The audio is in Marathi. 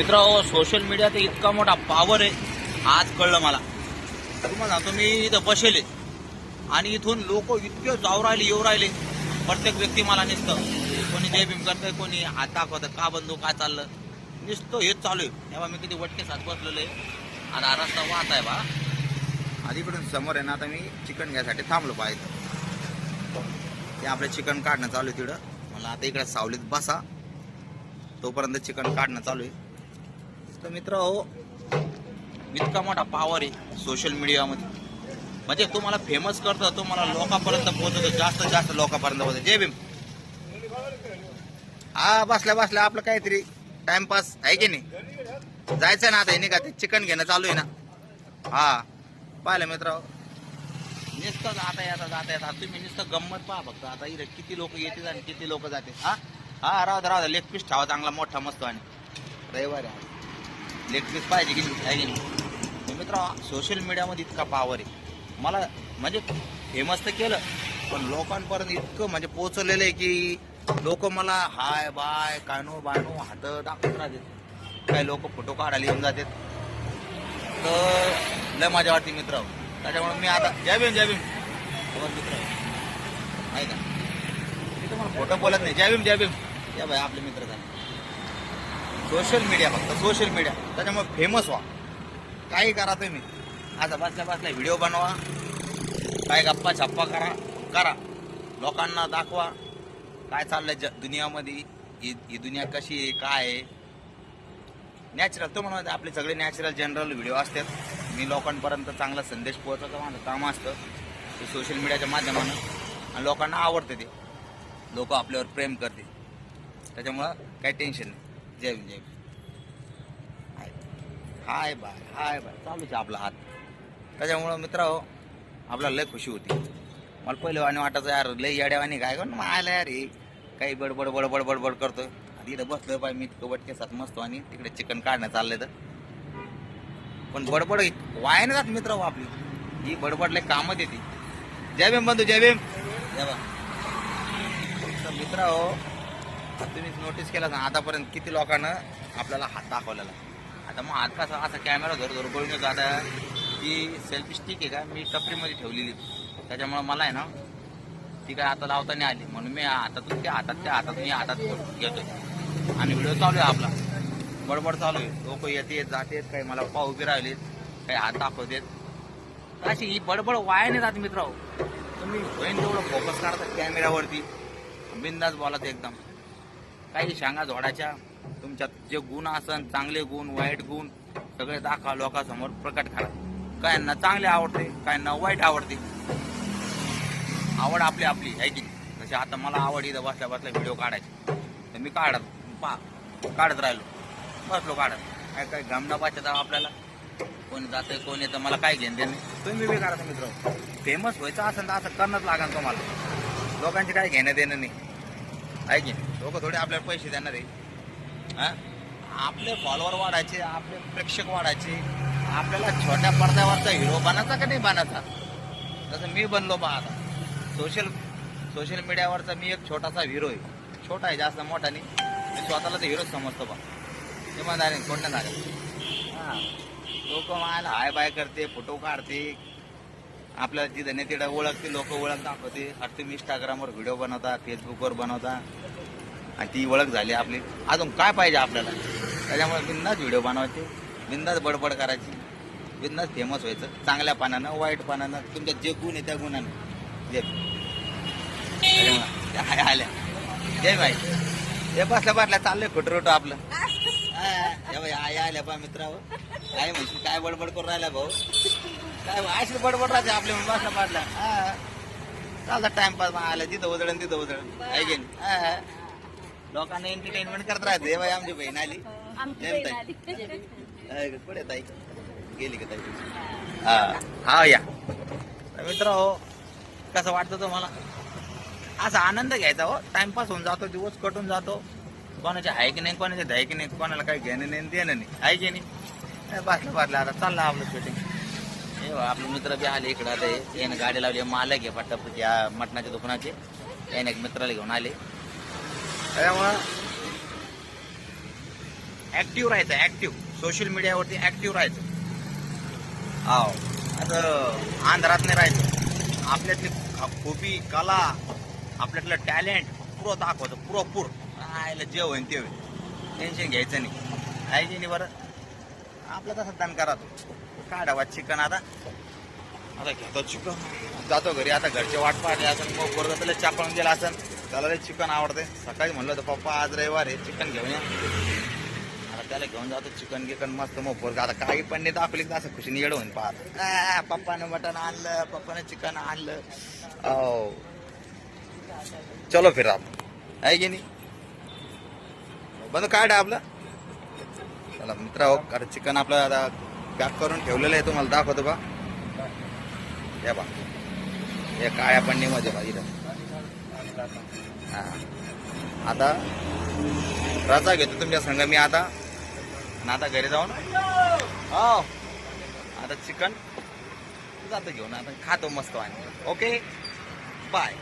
मित्र सोशल मीडियाचा इतका मोठा पावर आहे आज कळलं मला. तुम्हाला सांगतो मी इथं बसेले. आणि इथून लोक इतके जाऊ राहिले येऊ राहिले. प्रत्येक व्यक्ती मला निसतं कोणी जय भीम करतंय कोणी हात दाखवतं का बंधू काय चाललं. नुसतं हेच चालू आहे. तेव्हा मी किती वटके साथ बसलेलो आहे. आणि हा रस्ता वाहत आहे बा. आधी इकडून समोर आहे ना आता मी चिकन घ्यायसाठी थांबलो पाहिजे ते आपलं चिकन काढणं चालू आहे तिकडं. मला आता इकडे सावलीत बसा. तोपर्यंत चिकन काढणं चालू आहे. तर मित्र हो इतका मोठा पॉवर आहे सोशल मीडियामध्ये म्हणजे तुम्हाला फेमस करतं तुम्हाला लोकांपर्यंत पोहोचवतो जास्त जास्त लोकांपर्यंत पोहोचतो जय भीम. हा बसल्या बसल्या आपलं काहीतरी टाइमपास आहे की नाही? जायचं ना आता हे का ते चिकन घेणं चालू आहे ना. हा पाहिलं मित्र हो. नुसतं जाता येता जाता येता. तुम्ही नुसतं गंमत पहा फक्त. आता इथे किती लोक येते आणि किती लोक जाते हा? हा राहत राहत लेग पीस ठेवा चांगला मोठा मस्त आणि. रविवार. आहे इलेक्ट्रिक पाहिजे की नाही आहे की नाही मित्र सोशल मीडियामध्ये इतका पावर आहे. मला म्हणजे फेमस तर केलं पण लोकांपर्यंत इतकं म्हणजे पोचलेलं आहे की लोक मला हाय बाय कानो बानो हात दाखवत राहतात. काही लोक फोटो काढायला येऊन जातात. तर लय मजा वाटते मित्र. त्याच्यामुळे मी आता जय भीम जय भीम. मित्र. आहे का? फोटो तुम्हाला बोलत नाही. जय भीम जय भीम. या भाई आपले मित्र झाले. सोशल मीडिया फक्त सोशल मीडिया. त्याच्यामुळे फेमस व्हा. काही करा तुम्ही. आता बसल्या बसल्या व्हिडिओ बनवा. काय गप्पा छप्पा करा. करा. लोकांना दाखवा. काय चाललंय ज दुनियामध्ये? ही ही दुनिया कशी आहे? काय आहे? नॅचरल तो म्हणून आपले सगळे नॅचरल जनरल व्हिडिओ असतात. मी लोकांपर्यंत चांगला संदेश पोहोचवतो. माझं काम असतं. ते सोशल मीडियाच्या माध्यमानं. आणि लोकांना आवडते ते. लोक आपल्यावर प्रेम करते त्याच्यामुळं काही टेन्शन नाही. जय भीम, जय. Hi. Hi bye hi bye. चालूच आहे आपला हात. त्याच्यामुळं मित्र हो आपल्याला लय खुशी होती. मला पहिले वाणी वाटायचं यार लय येड्यावानी काय करून आयला यार हे. काही बडबड बडबड बडबड करतोय. आधी इथं बसलोय पाय मी बटके साथ मस्त आणि तिकडे चिकन काढणं चाललंय तर. पण बडबड वाया नाही जात मित्र हो आपली. ही बडबड लय कामच येते. जय भीम बंधू जय भीम. जय बा तर मित्र हो तुम्ही नोटीस केला ना आतापर्यंत किती लोकांना आपल्याला हात दाखवलेला. आता मग हात कसा असा कॅमेरा धर धर करून येतो. आता ती सेल्फी स्टिक आहे का? मी टपरीमध्ये ठेवलेली. त्याच्यामुळं मला आहे ना ती काय आता लावता नाही आली. म्हणून मी हातातून त्या हातात त्या हातातून या हातात घेतोय. आणि व्हिडिओ चालू आहे आपला. बडबड चालू आहे. लोक येते जाते काही मला पाव उभी राहिलेत काही हात दाखवतेत. अशी ही बडबड वाया नाही जात मित्र तुम्ही बहीण तेवढं फोकस करता कॅमेऱ्यावरती बिंदास बोलात एकदम. काही शांगा झोडाच्या तुमच्यात जे गुण असन चांगले गुण वाईट गुण सगळे दाखवा लोकांसमोर प्रकट करा. काहींना चांगले आवडते काहींना वाईट आवडते. आवड आपली आपली आहे की तशी आता मला आवड इथं बसल्या बसल्या व्हिडिओ काढायचे. तर मी काढत पा काढत राहिलो. बसलो काढत. काय काय गमना पाचत आपल्याला? कोणी जातंय कोण येतं मला काय घेणं देणं? तुम्ही बी करा मित्र. फेमस व्हायचं असेल तर असं करणंच लागेल तुम्हाला. लोकांचे काय घेणं देणं नाही. आहे की लोक थोडे आपल्याला पैसे देणार आहे. हां? आपले फॉलोअर वाढायचे आपले प्रेक्षक वाढायचे. आपल्याला छोट्या पडद्यावरचा हिरो बनायचा का नाही बनायचा? जसं मी बनलो बा आता. सोशल सोशल मीडियावरचा मी एक छोटासा हिरो आहे. छोटा आहे जास्त मोठा नाही. मी स्वतःला तर हिरोच समजतो बा. इमानदारी कोणत्या झालं हां. लोक मला हाय बाय करते फोटो काढते. आपल्याला जिथं नाही ओळखते लोक ओळख दाखवते. आता तुम्ही इंस्टाग्रामवर व्हिडिओ बनवता फेसबुकवर बनवता. आणि ती ओळख झाली आपली. अजून काय पाहिजे आपल्याला? त्याच्यामुळे बिंदास व्हिडिओ बनवायचे बिंदास बडबड करायची बिंदास फेमस व्हायचं चांगल्या पानानं वाईट पानानं तुमच्या जे गुण आहे त्या गुणानं. जे आल्या. जय भाई. हे बसल्या बसल्या चाललंय खोटं आपलं. आई आल्या पा मित्रावर काय म्हणशील काय बडबड करून राहिल्या भाऊ? काय अशी बडबड राहते आपल्या म्हणून बसला पाडला हा. चालता टाइमपास आला तिथं उधळण तिथं उधळण ऐकेन नाही? हा. लोकांना एंटरटेनमेंट करत राहते. हे बाई आमची बहीण आली. बहीण ताई. गेली का ताई? हा. हा या. तर मित्र हो कसं वाटतं तुम्हाला? असा आनंद घ्यायचा हो. टाइमपास होऊन जातो दिवस कटून जातो. कोणाचे आहे की नाही कोणाचे आहे की नाही कोणाला काही घेणं नाही देणं नाही. आहे की नाही? बसलं बसलं आता चाललं आपलं शूटिंग हे आपले मित्र बी आले इकडं आता. यानं गाडी लावली मालक आहे पट्टापट या मटणाच्या दुकानाचे. याने एक मित्राला घेऊन आले. त्यामुळं ॲक्टिव्ह राहायचं ॲक्टिव्ह सोशल मीडियावरती ॲक्टिव्ह राहायचं. हो आता आंध्रात नाही राहायचं. आपल्यातली ख- कला आपल्यातलं टॅलेंट पुरं दाखवायचं पुरं पुर. राहायला जे होईन ते होईल टेन्शन घ्यायचं नाही. आहे की नाही बरं? आपलं तसं दान करा तो काढावा चिकन आता. आता घेतो चिकन. जातो घरी. आता घरचे वाट पाहले असं मग बरोबर त्याला चापण दिला असं त्याला रे चिकन आवडते. सकाळी म्हणलं तर पप्पा आज रविवार आहे चिकन घेऊन या. आता त्याला घेऊन जातो चिकन गिकन मस्त मग पोरगा आता काही पण नाही दाखवली तर असं खुशीने येड होऊन पाहत. पप्पाने पप्पानं मटण आणलं पप्पाने चिकन आणलं. औ चलो फिर आप. आहे की नाही? बंद काय आपलं चला मित्र हो आता चिकन आपलं आता पॅक करून ठेवलेलं आहे तुम्हाला दाखवतो बा. या बा. हे काळ्या पन्नीमध्ये बा इथं हां आता रजा घेतो तुमच्या संग. मी आता ना आता घरी जाऊन हो आता चिकन जातं घेऊन. आता खातो मस्त आणि. ओके? बाय.